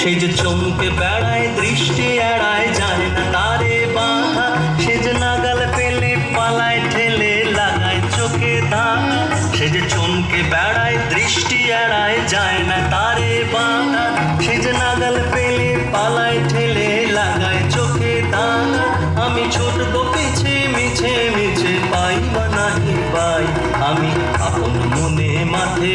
সে যে চমকে বেড়ায়, দৃষ্টি এড়ায়, যায় না তারে বাধা। সে যে নাগাল পেলে পালায়, ঠেলে লাগায় চোখে দানা সে যে চমকে বেড়ায়, দৃষ্টি এড়ায়, যায় না তারে বাধা। সে যে নাগাল পেলে পালায়, ঠেলে লাগায় চোখে দানা আমি ছোটব পিছে মিছে মিছে পাই বা নাহি পাই। আমি আপন মনে মাঠে